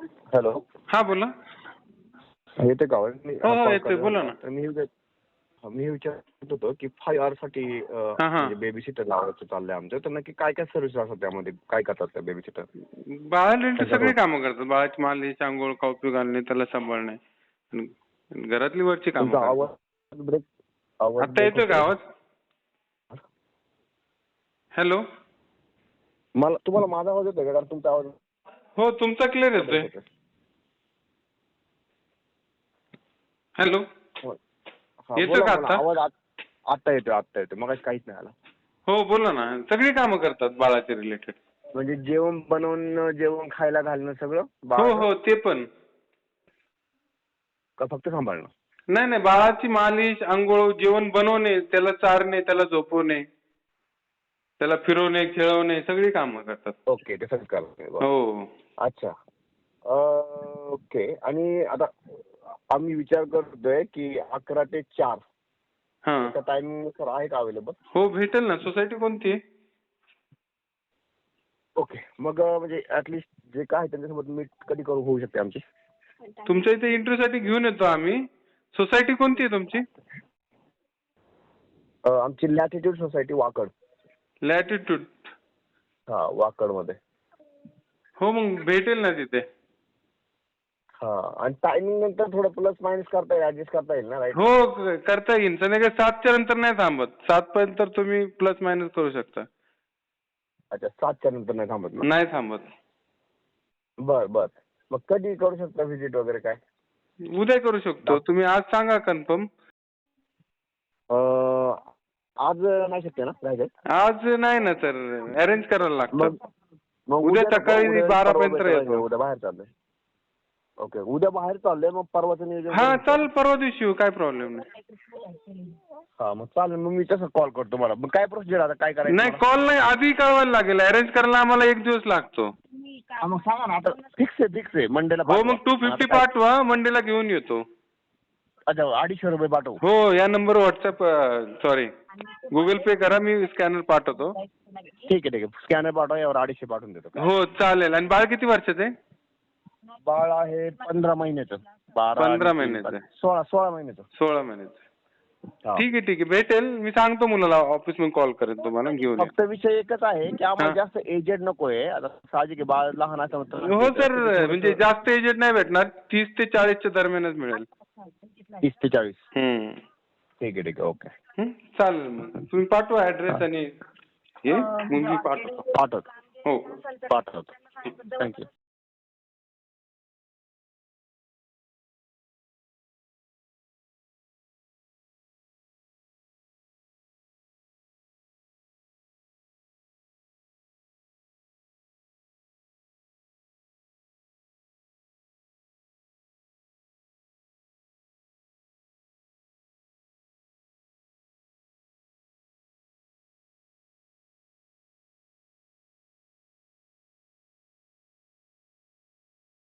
Hello. हा बोला. येते का हो, हो, येतोय. बोला ना. मी मी विचारत होतो की फाईव्ह आवर साठी. बेबी सिटर लावायचं चाललंय आमचं. तर नक्की काय काय सर्व्हिस असतात त्यामध्ये? काय करतात त्या बेबी सिटर बाळा रिलेटेड सगळी कामं करतात. बाळाची मालिश आंघोळ कापी घालणे त्याला सांभाळणे. घरातली वरची कामं. आवाज ब्रेक आवाज आता येतोय का आवाज? हॅलो. मला तुम्हाला माझा आवाज येतोय का? कारण तुमचा आवाज हो तुमचा क्लिअर येतोय. हॅलो बोला, का. आता? आवाज आत- आता येतोय आता येतोय. मग काहीच नाही आला. हो बोला ना. सगळी कामं करतात बाळाचे रिलेटेड म्हणजे जेवण बनवणं जेवण खायला घालणं सगळं? हो? हो ते पण. का फक्त सांभाळणं? नाही नाही. बाळाची मालिश आंघोळ जेवण बनवणे त्याला चारणे त्याला झोपवणे. त्याला फिरवणे खेळवणे सगळी कामं करतात. ओके ते सगळं करणार हो. अच्छा. ओके. आणि आता आम्ही विचार करतोय की अकरा ते चार हा. टायमिंगनुसार आहे का अवेलेबल हो भेटेल ना. सोसायटी कोणती? आहे ओके. मग अं, म्हणजे ऍटलिस्ट जे काय आहे त्यांच्यासोबत मीट कधी करू होऊ शकते आमची. तुमच्या इथे इंटरव्ह्यू साठी घेऊन येतो आम्ही. सोसायटी कोणती आहे तुमची? अं, आमची लॅटिट्यूड सोसायटी वाकड. लॅटिट्यूड हा वाकडमध्ये हो मग भेटेल ना तिथे. हा आणि टायमिंग नंतर थोडं प्लस मायनस करता येईल ऍडजस्ट करता येईल ना राईट हो क- करता येईल. संध्याकाळी सातच्या नंतर नाही थांबत. सात पर्यंत तुम्ही प्लस मायनस करू शकता. अच्छा सातच्या नंतर नाही थांबत ना नाही थांबत. बर बर. मग कधी करू शकता व्हिजिट वगैरे काय? उद्या करू शकतो. तुम्ही आज सांगा कन्फर्म आज नाही शक्य ना जायचं आज नाही ना सर अरेंज करायला लागतं. मग उद्या सकाळी बारा पर्यंत येतो. उद्या बाहेर चाललंय. ओके उद्या बाहेर चाललंय मग परवाचं नियोजन हा करू. चाल परवा दिवशी येऊ काय प्रॉब्लेम नाही. हा मग चालेल मग मी तसं कॉल करतो मला मग काय प्रोसिजर आता? काय करायचं नाही मला? कॉल नाही आधी कळवायला लागेल. अरेंज करायला आम्हाला एक दिवस लागतो. हा, मग सांगा ना आता फिक्स आहे फिक्स आहे. मंडेला हो. मग टू फिफ्टी पाठवा मंडेला घेऊन येतो. अच्छा अडीचशे रुपये पाठवू हो या number WhatsApp sorry Google pay करा मी स्कॅनर पाठवतो ठीक आहे ठीक आहे स्कॅनर पाठवा यावर अडीचशे पाठवून देतो हो चालेल आणि बाळ किती वर्षाचं आहे बाळ आहे पंधरा महिन्याचं बारा पंधरा महिन्याचं. सोळा सोळा महिन्याचं सोळा महिन्याचं हा. ठीक आहे ठीक आहे भेटेल मी सांगतो मुलाला ऑफ़िस मध्ये कॉल करेन तुम्हाला घेऊन या फक्त विषय एकच आहे की आम्हाला हा. जास्त एजेड नकोय आता साहजिक आहे, बाळ लहान असं हो सर म्हणजे जास्त एजेड नाही भेटणार तीस ते चाळीसच्या दरम्यानच मिळेल तीस ते चाळीस. हम्म. ठीक आहे ठीक आहे. ओके चालेल मग. तुम्ही पाठवा ऍड्रेस आणि हे मुलगी पाठवा पाठवतो. हो. पाठवतो. थँक्यू